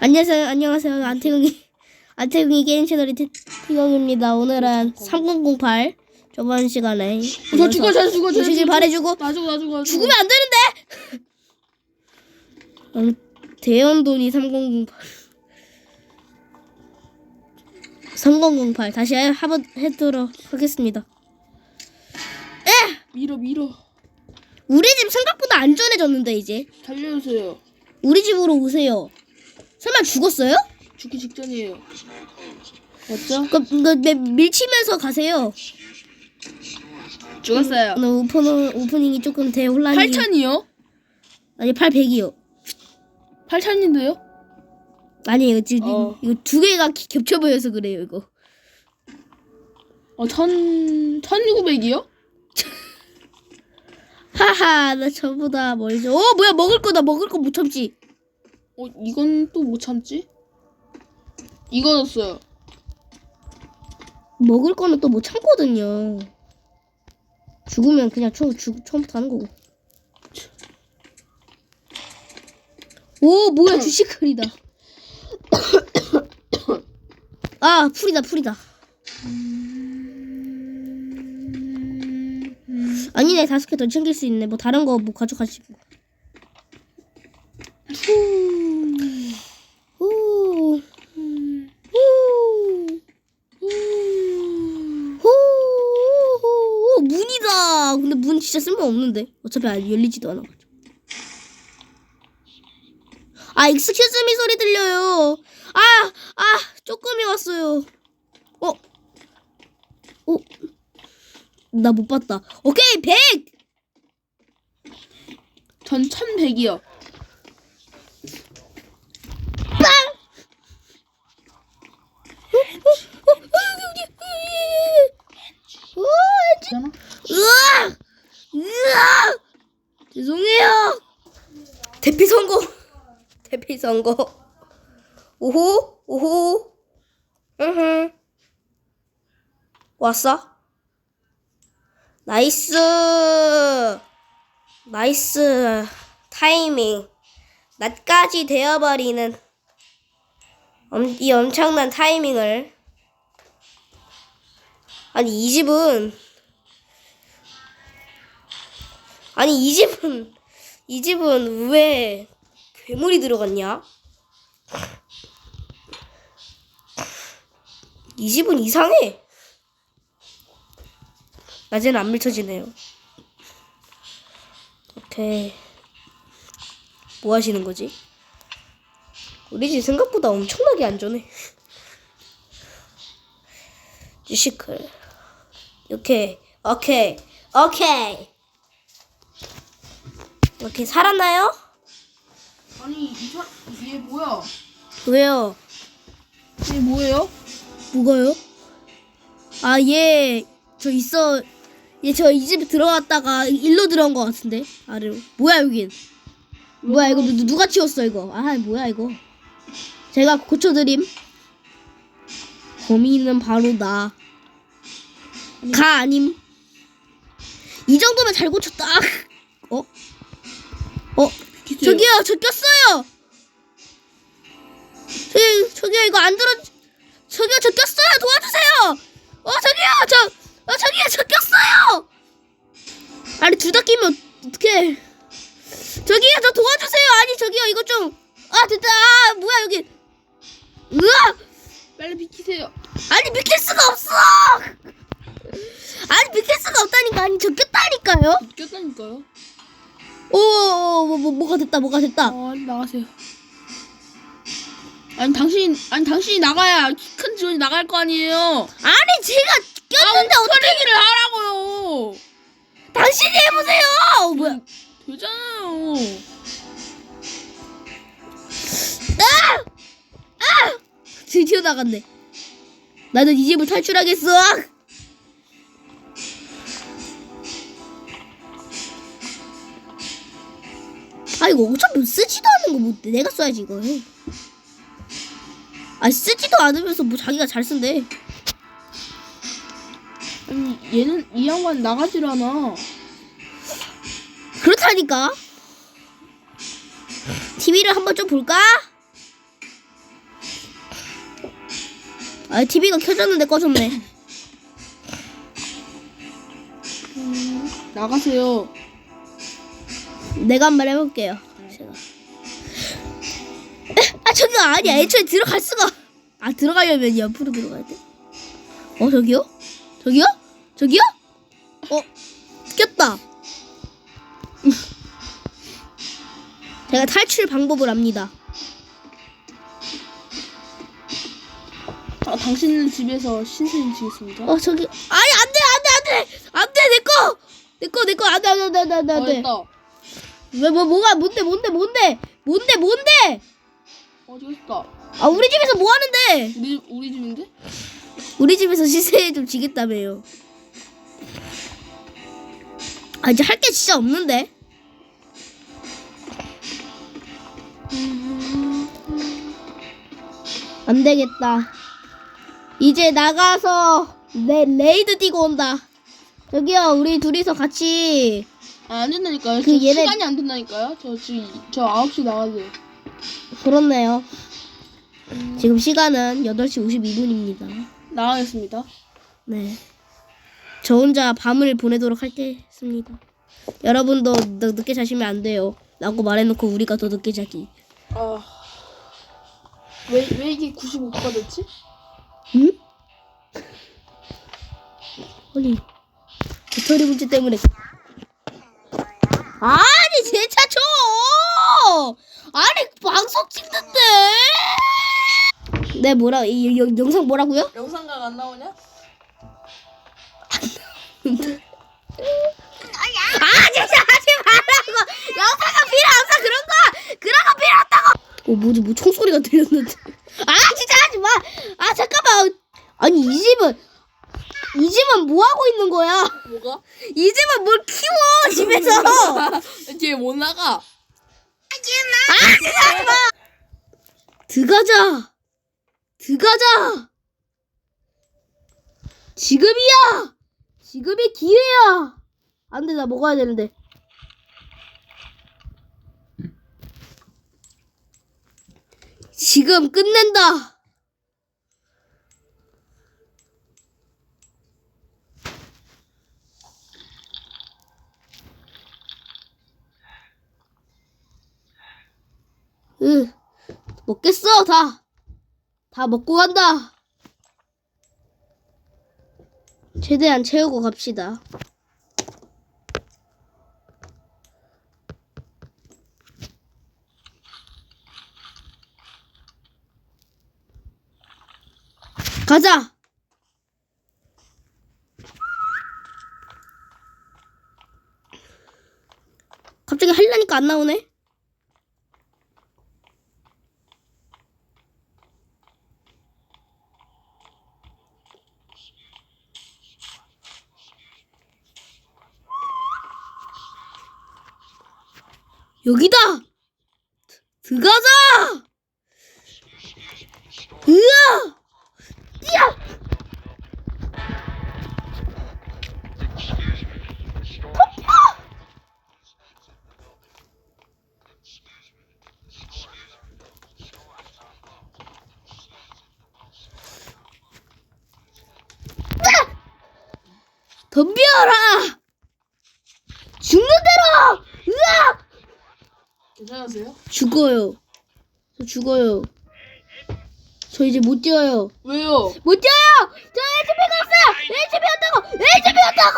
안녕하세요. 안녕하세요. 안태웅이 안태웅이 게임 채널의 태- 태경입니다. 오늘은 3008 저번 시간에 저 죽어, 저 죽어, 저 오시길 죽어. 바래주고 나 죽어, 나 죽어. 나 죽어. 죽으면 안 되는데. 음, 대연 돈이 3008 3008 다시 해- 한번 해도록 하겠습니다. 밀어, 밀어. 우리 집 생각보다 안전해졌는데 이제 살려주세요. 우리 집으로 오세요. 설마 죽었어요? 죽기 직전이에요. 맞죠? 그, 그, 네, 밀치면서 가세요. 죽었어요. 오늘 오픈, 오프닝이 조금 대혼란이 8천이요? 아니 800이요. 8천인데요? 아니에요 지금 어. 이거 두 개가 기- 겹쳐 보여서 그래요 이거. 어, 천, 1900이요? 하하 나 저보다 멀죠. 어 뭐야 먹을 거다 먹을 거 못 참지. 어, 이건 또 못 참지? 이거 넣었어요. 먹을 거는 또 못 참거든요. 죽으면 그냥 처, 죽, 처음부터 하는 거고. 오 뭐야 주식클이다. 아 풀이다 풀이다. 아니네 다섯 개 더 챙길 수 있네. 뭐 다른 거 뭐 가져가시고. 문 진짜 쓸모 없는데. 어차피 안 열리지도 않아. 아, 익스큐즈 미 소리 들려요. 아, 아, 조금이 왔어요. 어. 어. 나 못 봤다. 오케이, 100! 전 1100이요. 오, 으아! 으아! 죄송해요. 대피 성공. 대피 성공. 오호, 오호. 으흠. 왔어? 나이스. 나이스. 타이밍. 낮까지 되어버리는 엄, 이 엄청난 타이밍을. 아니, 이 집은 아니 이 집은 이 집은 왜 괴물이 들어갔냐? 이 집은 이상해. 낮에는 안 밀쳐지네요. 오케이. 뭐 하시는 거지? 우리 집 생각보다 엄청나게 안전해. 주시클. 오케이. 오케이. 오케이. 이렇게 살았나요? 아니, 이 사, 얘 뭐야? 왜요? 얘 뭐예요? 뭐가요? 아, 얘, 저 있어. 얘 저 이 집에 들어갔다가 일로 들어온 것 같은데? 아래로. 뭐야, 여긴? 뭐야, 이거 누, 누가 치웠어, 이거? 아, 뭐야, 이거? 제가 고쳐드림. 범인은 바로 나. 가, 아님. 이 정도면 잘 고쳤다. 어? 어? 저기요, 저 꼈어요. 저기, 저기요, 이거 안 들어. 저기요, 저 꼈어요. 도와주세요. 어, 저기요, 저, 어, 저기요, 저 꼈어요. 아니, 둘 다 끼면 어떡해. 저기요, 저 도와주세요. 아니, 저기요, 이거 좀. 아, 됐다. 아, 뭐야, 여기. 으아! 빨리 비키세요. 아니, 믿길 수가 없어. 아니, 믿길 수가 없다니까. 아니, 저 꼈다니까요. 꼈다니까요. 오, 뭐, 뭐, 뭐가 됐다, 뭐가 됐다. 어, 나가세요. 아니, 당신, 아니, 당신이 나가야 키큰 직원이 나갈 거 아니에요. 아니, 제가 꼈는데 아, 어떻게. 얘기를 하라고요. 당신이 해보세요. 어, 뭐야. 되잖아요. 드디어 나갔네. 나는 이 집을 탈출하겠어. 이거 어차피 쓰지도 않는 거뭐 내가 써야지 이거. 아 쓰지도 않으면서 뭐 자기가 잘 쓴대. 아니, 얘는 이 양반 나가질 않아. 그렇다니까. TV를 한번 좀 볼까? 아 TV가 켜졌는데 꺼졌네. 나가세요. 내가 한 번 해볼게요. 제가. 에? 아 저기요 아니야 애초에 들어갈 수가. 아 들어가려면 옆으로 들어가야 돼. 어 저기요? 저기요? 저기요? 어 꼈다. 제가 탈출 방법을 압니다. 아, 당신은 집에서 신세인 지겠습니다. 어 저기 아니 안돼 안돼 안돼 안돼 내꺼 내꺼 내꺼 안돼 안돼 안돼 안돼 어, 안돼 됐다. 왜 뭐 뭐가 뭔데 뭔데 뭔데? 뭔데 뭔데? 어, 됐다. 아 우리 집에서 뭐 하는데? 우리 우리 집인데? 우리 집에서 시세에 좀 지겠다며요. 아 이제 할 게 진짜 없는데? 안 되겠다. 이제 나가서 레, 레이드 뛰고 온다. 여기요 우리 둘이서 같이 아, 안 된다니까요. 그 저 얘네- 시간이 안 된다니까요. 저 지금 저 9시 나가야 돼요. 그렇네요 지금 시간은 8시 52분입니다 나가겠습니다. 네. 저 혼자 밤을 보내도록 하겠습니다. 여러분도 늦- 늦게 자시면 안 돼요. 라고 말해놓고 우리가 더 늦게 자기. 아. 왜, 왜 이게 95가 됐지? 응? 아니, 배터리 문제 때문에. 아니, 제차 줘! 아니, 방송 찍는데! 네, 뭐라, 이, 이, 이 영상 뭐라고요? 영상각 안 나오냐? 아, 진짜 하지 말라고! 영상가 필요 없어, 그런 거! 그런 거 필요 없다고! 어, 뭐지, 뭐 총소리가 들렸는데. 아, 진짜 하지 마! 아, 잠깐만! 아니, 이 집은, 이 집은 뭐 하고 있는 거야? 뭐가? 이 집은 뭘 키워, 집에서! 뒤에 못 나가. 들어가자! 들어가자! 지금이야! 지금이 기회야! 안 돼, 나 먹어야 되는데. 지금 끝낸다! 으, 먹겠어, 다! 다 먹고 간다! 최대한 채우고 갑시다. 가자! 갑자기 하려니까 안 나오네? 여기다! 들어가자! 으아! 뛰어! 덤벼라! 죽는 대로! 으악! 괜찮으세요? 죽어요. 저 죽어요. 저 이제 못 뛰어요. 왜요? 못 뛰어요! 저 HP가 없어요! HP였다고! HP였다고!